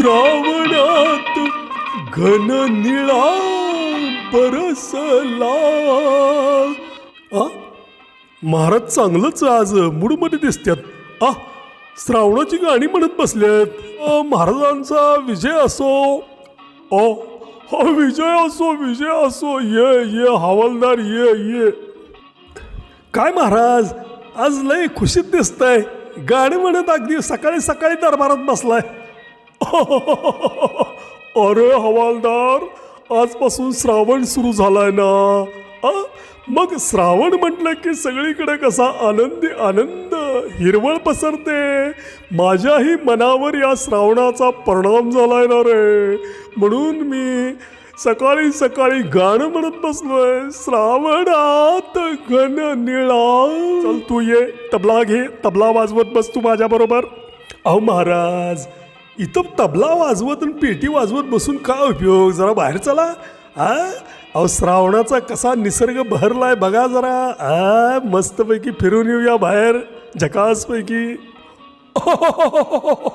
श्रावणात घन निळा बरसला आ? महाराज चांगलंच आज. मूडमध्ये दिसतात आ श्रावणाची गाणी म्हणत बसल्यात अ, महाराजांचा विजय असो. ओ हा विजय असो विजय असो. ये ये हवालदार ये ये. काय महाराज आज लय खुशीत दिसतंय. गाणी म्हणत अगदी सकाळी सकाळी दरबारात बसलाय. अरे हवालदार आजपासून श्रावण सुरू झालाय ना? आ? मग श्रावण म्हटलं की सगळीकडे कसा आनंदी आनंद हिरवळ पसरते. माझ्याही मनावर या श्रावणाचा परिणाम झालाय ना रे? म्हणून मी सकाळी सकाळी गाणं म्हणत बसलोय. श्रावणात घन निळा. चल तू ये तबला घे तबला वाजवत बस तू माझ्याबरोबर. अहो महाराज इथं तबला वाजवत आणि पेटी वाजवत बसून काय उपयोग? जरा बाहेर चला. आ? अहो श्रावणाचा कसा निसर्ग बहरलाय बघा जरा. आ? मस्तपैकी फिरून येऊया बाहेर. झकासपैकी.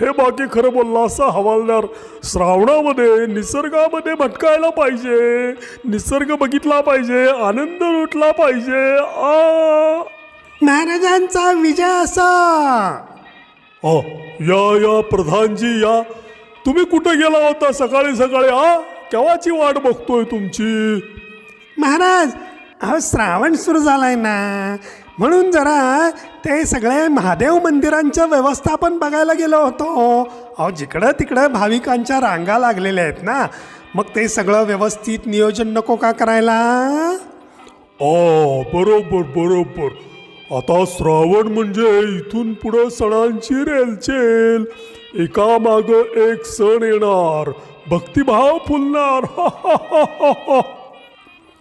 हे बाकी खरं बोलला असा हवालदार श्रावणामध्ये निसर्गामध्ये भटकायला पाहिजे. निसर्ग बघितला पाहिजे आनंद लुटला पाहिजे. आ? महाराजांचा विजय असा. ओ या या प्रधानजी या. तुम्ही कुठे गेला होता सकाळी सकाळी आ केव्हाची वाट बघतोय तुमची? महाराज अहो श्रावण सुरू झालाय ना. म्हणून जरा ते सगळे महादेव मंदिरांचं व्यवस्थापन बघायला गेलो होतो. अहो जिकडं तिकडं भाविकांच्या रांगा लागलेल्या आहेत ना. मग ते सगळं व्यवस्थित नियोजन नको का करायला? ओ बरोबर बरोबर. आता श्रावण म्हणजे इथून पुढं सणांची रेलचेल. एका माग एक सण येणार. भक्तिभाव फुलणार.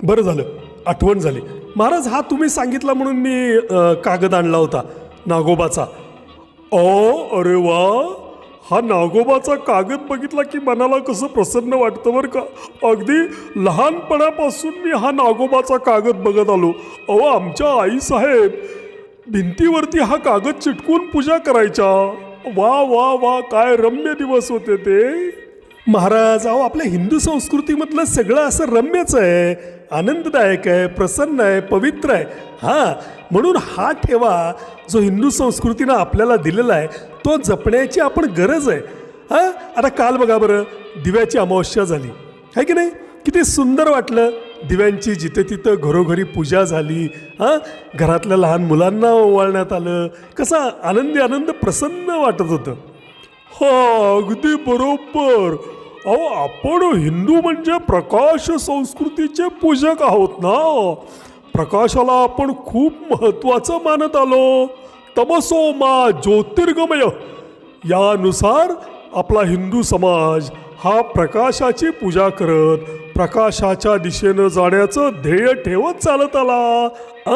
बरं झालं. आठवण झाली. महाराज हा तुम्ही सांगितला म्हणून मी कागद आणला होता. नागोबाचा. ओ अरे वा. हा नागोबाचा कागद बघितला की मनाला कसं प्रसन्न वाटतं बरं का? अगदी लहानपणापासून मी हा नागोबाचा कागद बघत आलो. अहो आमच्या आईसाहेब भिंतीवरती हा कागद चिटकून पूजा करायच्या. वा वा वा काय रम्य दिवस होते ते. महाराज अहो आपल्या हिंदू संस्कृतीमधलं सगळं असं रम्यच आहे. आनंददायक आहे प्रसन्न आहे पवित्र आहे. हां म्हणून हा ठेवा जो हिंदू संस्कृतीनं आपल्याला दिलेला आहे. तो जपण्याची आपण गरज आहे. हां? आता काल बघा बरं दिव्याची अमावस्या झाली. आहे की नाही? किती सुंदर वाटलं. दिव्यांची जिथे तिथं घरोघरी पूजा झाली. हां? घरातल्या लहान मुलांना ओवाळण्यात आलं. कसा आनंदी आनंद प्रसन्न वाटत होतं. हो अगदी बरोबर. अहो आपण हिंदू म्हणजे प्रकाश संस्कृतीचे पूजक आहोत ना? प्रकाशाला आपण खूप महत्त्वाचं मानत आलो. तमसो मा ज्योतिर्गमय. यानुसार आपला हिंदू समाज हा प्रकाशाची पूजा करत प्रकाशाच्या दिशेनं जाण्याचं ध्येय ठेवत चालत आला. आ!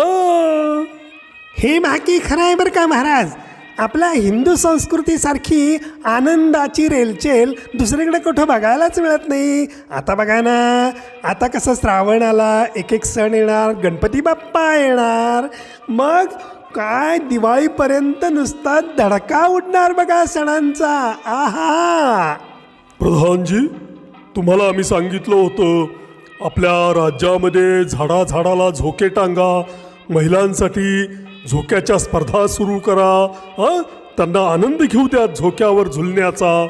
हे बाकी खरं आहे बरं का महाराज? आपल्या हिंदू संस्कृतीसारखी आनंदाची रेलचेल दुसरीकडे कुठं बघायलाच मिळत नाही. आता बघा ना आता कसं श्रावण आला एक एक सण येणार गणपती बाप्पा येणार. मग काय दिवाळीपर्यंत नुसता धडका उडणार बघा सणांचा. आहा. प्रधानजी तुम्हाला आम्ही सांगितलं होतं आपल्या राज्यामध्ये झाडाझाडाला झोके टांगा महिलांसाठी झोक्याच्या स्पर्धा सुरू करा हां? त्यांना आनंद घेऊ द्या झोक्यावर झुलण्याचा.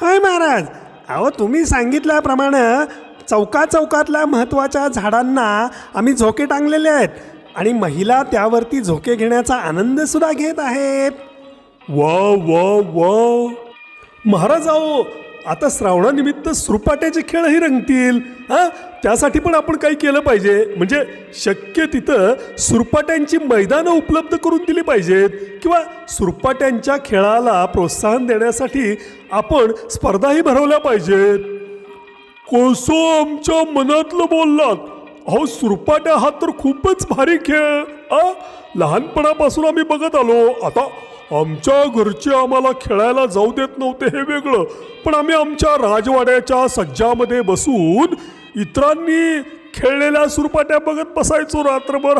होय महाराज. अहो तुम्ही सांगितल्याप्रमाणे चौका चौकातल्या महत्त्वाच्या झाडांना आम्ही झोके टांगलेले आहेत. आणि महिला त्यावरती झोके घेण्याचा आनंद सुद्धा घेत आहेत. वा वा वा महाराज अहो आता श्रावणानिमित्त सुरपाट्याचे खेळही रंगतील हां? त्यासाठी पण आपण काही केलं पाहिजे. म्हणजे शक्य तिथं सुरपाट्यांची मैदानं उपलब्ध करून दिली पाहिजेत किंवा सुरपाट्यांच्या खेळाला प्रोत्साहन देण्यासाठी आपण स्पर्धाही भरवल्या पाहिजेत. कसं आमच्या मनातलं बोललात. अहो सुरपाट्या हा तर खूपच भारी खेळ. आ लहानपणापासून आम्ही बघत आलो. आता आमच्या घरचे आम्हाला खेळायला जाऊ देत नव्हते हे वेगळं. पण आम्ही आमच्या राजवाड्याच्या सज्जामध्ये बसून इतरांनी खेळलेल्या सुरपाट्या बघत बसायचो रात्रभर.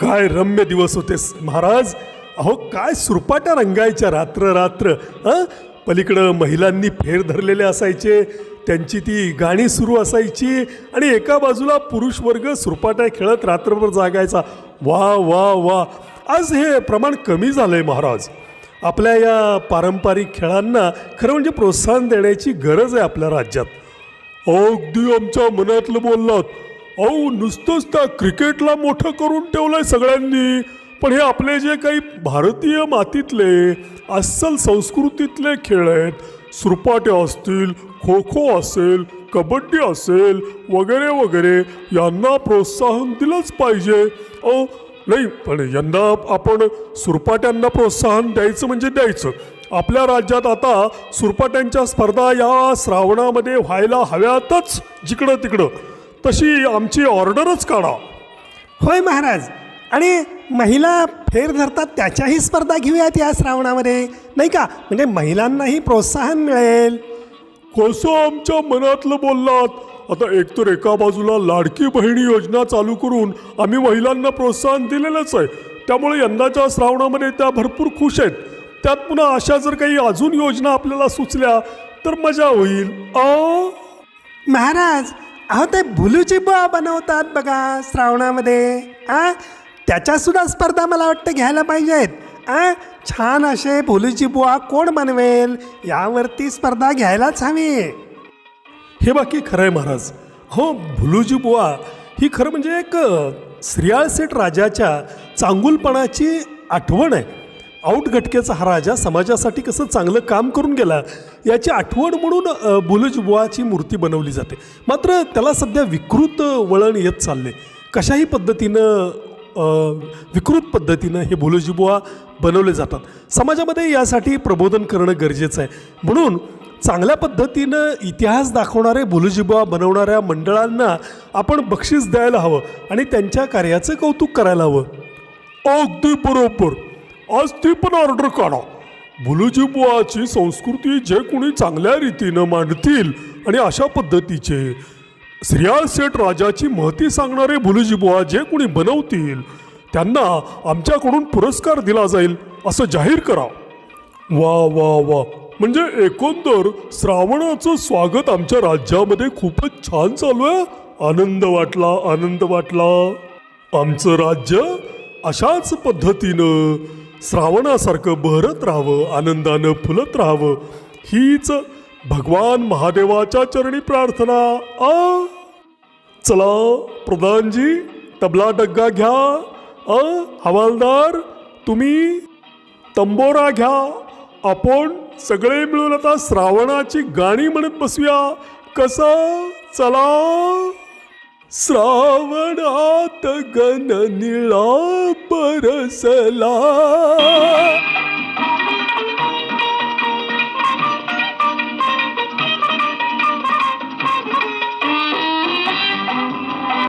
काय रम्य दिवस होते महाराज. अहो काय सुरपाट्या रंगायच्या रात्र रात्र. हां पलीकडं महिलांनी फेर धरलेले असायचे त्यांची ती गाणी सुरू असायची आणि एका बाजूला पुरुष वर्ग सुरपाट्या खेळत रात्रभर जागायचा. वा वा वा. आज हे प्रमाण कमी झालं आहे महाराज. आपल्या या पारंपरिक खेळांना खरं म्हणजे प्रोत्साहन देण्याची गरज आहे आपल्या राज्यात. अगदी आमच्या मनातलं बोललात. अहो नुसतंच त्या क्रिकेटला मोठं करून ठेवलं आहे सगळ्यांनी. पण हे आपले जे काही भारतीय मातीतले अस्सल संस्कृतीतले खेळ आहेत सुरपाटे असतील खो खो असेल कबड्डी असेल वगैरे वगैरे यांना प्रोत्साहन दिलंच पाहिजे. अहो नाही पण यंदा आपण सुरपाट्यांना प्रोत्साहन द्यायचं म्हणजे द्यायचं. आपल्या राज्यात आता सुरपाट्यांच्या स्पर्धा या श्रावणामध्ये व्हायला हव्यातच जिकडं तिकडं तशी आमची ऑर्डरच काढा. होय महाराज. आणि महिला फेर धरतात त्याच्याही स्पर्धा घेऊयात या श्रावणामध्ये. नाही का? म्हणजे महिलांनाही प्रोत्साहन मिळेल. कसं आमच्या मनातलं बोललात? आता एकतर एका बाजूला लाडकी बहिणी योजना चालू करून आम्ही महिलांना प्रोत्साहन दिलेलंच आहे. त्यामुळे यंदाच्या श्रावणामध्ये त्या भरपूर खुश आहेत. त्यात पुन्हा अशा जर काही अजून योजना आपल्याला सुचल्या तर मजा होईल. आ? महाराज अहो ते भुलूची बुवा बनवतात बघा श्रावणामध्ये. आ? त्याच्यासुद्धा स्पर्धा मला वाटतं घ्यायला पाहिजेत. आ? छान असे भोलीची बुवा कोण बनवेल? यावरती स्पर्धा घ्यायलाच हवी. हे बाकी खरं आहे महाराज. हो भुलूजी बुवा ही खरं म्हणजे एक श्रियाळसेठ राजाच्या चांगुलपणाची आठवण आहे. आऊट हा राजा समाजासाठी कसं चांगलं काम करून गेला याची आठवण म्हणून बुलजबुवाची मूर्ती बनवली जाते. मात्र त्याला सध्या विकृत वळण येत चालले कशाही पद्धतीनं विकृत पद्धतीनं हे बोलूजीबुवा बनवले जातात. समाजामध्ये यासाठी प्रबोधन करणं गरजेचं आहे. म्हणून चांगल्या पद्धतीनं इतिहास दाखवणारे भुलूजिबा बनवणाऱ्या मंडळांना आपण बक्षीस द्यायला हवं आणि त्यांच्या कार्याचं कौतुक करायला हवं. अगदी बरोबर. आज ती पण ऑर्डर काढा. भुलूजिबुवाची संस्कृती जे कोणी चांगल्या रीतीनं मांडतील आणि अशा पद्धतीचे श्रिया सेठ राजाची महती सांगणारे भुलूजिबुवा जे कोणी बनवतील त्यांना आमच्याकडून पुरस्कार दिला जाईल असं जाहीर करा. वा वा वा. म्हणजे एकंदर श्रावणाचं स्वागत आमच्या राज्यामध्ये खूपच छान चालू आहे. आनंद वाटला आनंद वाटला. आमचं राज्य अशाच पद्धतीनं श्रावणासारखं बहरत राहावं आनंदानं फुलत राहावं हीच भगवान महादेवाच्या चरणी प्रार्थना आ? चला प्रधानजी तबला डग्गा घ्या अ हवालदार तुम्ही? तंबोरा घ्या. आपण सगळे मिळून आता श्रावणाची गाणी म्हणत बसूया. कसं? चला. श्रावणात गण निळा परसला